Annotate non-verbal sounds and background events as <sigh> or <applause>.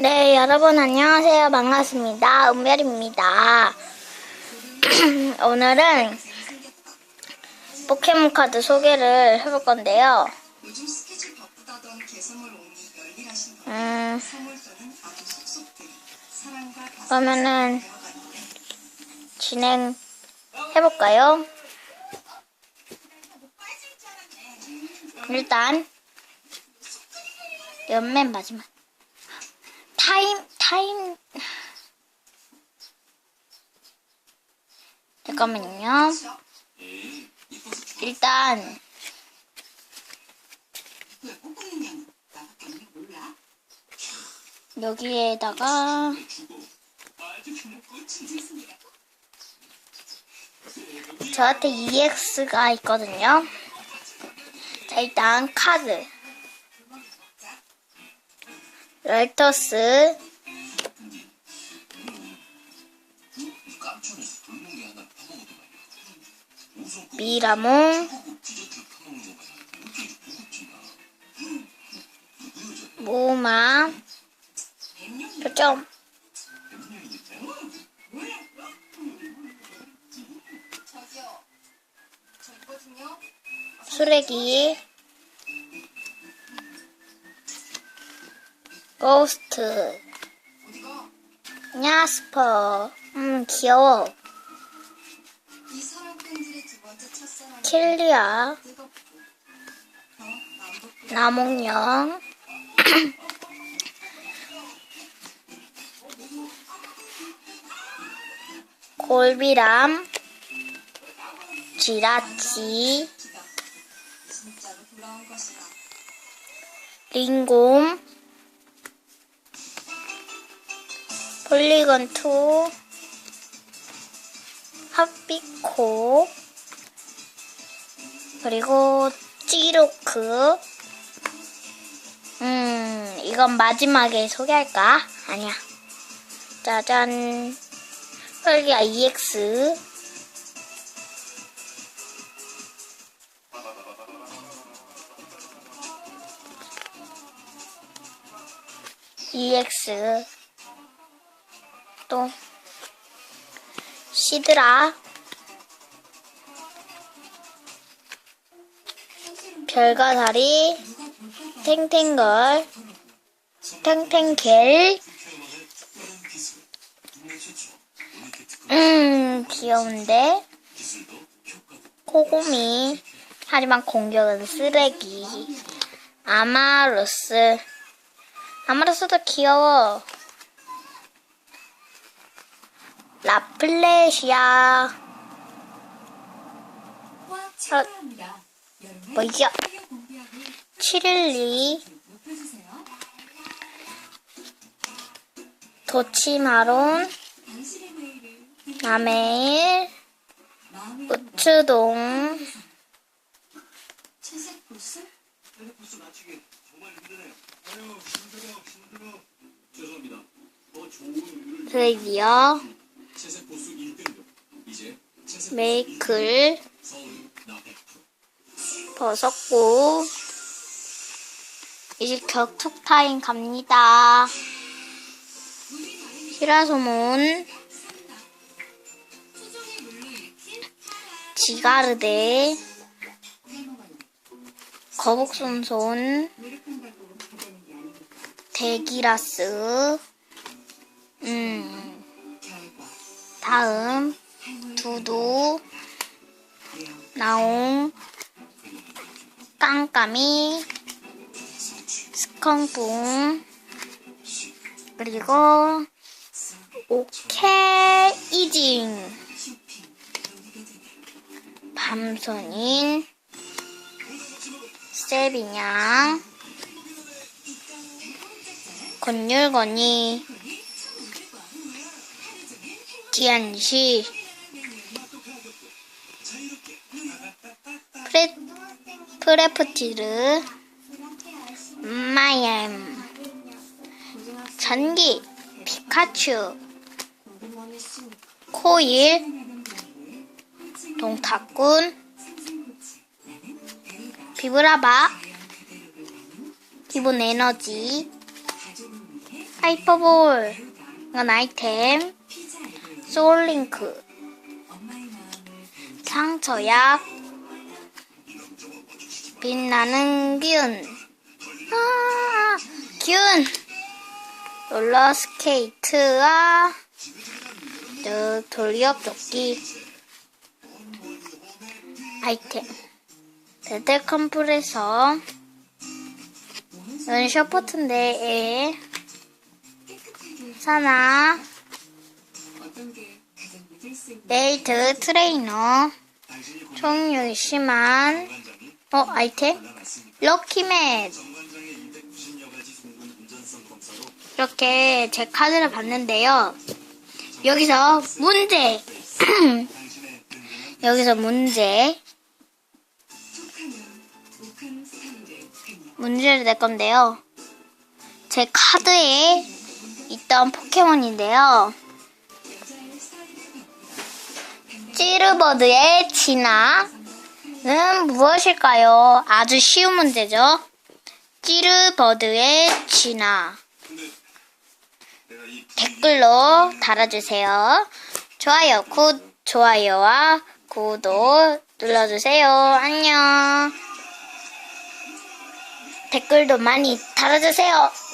네, 여러분 안녕하세요. 반갑습니다. 은별입니다. <clears throat> 오늘은 포켓몬 카드 소개를 해볼 건데요. 음, 그러면은 진행해볼까요? 일단, 옆맨 마지막. 타임, 타임. 잠깐만요. 일단? 여기에다가, 저한테 EX가 있거든요. 자, 일단 카드. 랄터스. 미라몽. 모마. 표정. 쓰레기. 고스트. 야스퍼. 음, 귀여워. 킬리아. 나몽령. <clears throat> 골비람. 지라치. 링곰. 폴리건2. 핫비코. 그리고 찌로크. 음, 이건 마지막에 소개할까? 아니야. 짜잔. 펄기아 EX. EX. 또, 시드라. 별가다리. 탱탱걸. 탱탱겔. 음, 귀여운데? 코고미. 하지만 공격은 쓰레기. 아마루스. 아마루스도 귀여워. 라플레시아. 와 축하합니다. 뭐죠? 높여주세요 도치마론. 좋은 우유를 드디어 메이클 서울 나 100%. 벗었고 이제 격투 타임 갑니다. 히라소몬 지가르데 거북손손 대기라스 음 다음 두두 나옹 깜깜이 스컹뿡 그리고 오케이징. 밤손인 세비냥 건율건이 지안시 프레, 프레프티르 마엠 전기 피카츄 코일 동탁군 비브라바 기본 에너지 하이퍼볼. 이건 아이템. 소울링크. 상처약. 빛나는 균. 아, 균. 롤러스케이트와 저 돌리업 조끼. 아이템. 데드 컴프레서 이건 사나 믿을 수 있는 레이드 트레이너. 총 열심한 어 아이템? 럭키맨 정관장의 290여 가지 송군 운전성 검사로 이렇게 제 카드를 봤는데요. 여기서 문제. <clears throat> 여기서 문제. 문제를 낼 건데요. 제 카드에 있던 포켓몬인데요. 찌르버드의 진화 는 무엇일까요? 아주 쉬운 문제죠. 찌르버드의 진화. 댓글로 달아주세요. 좋아요, 굿, 좋아요와 구독 눌러주세요. 안녕. 댓글도 많이 달아주세요.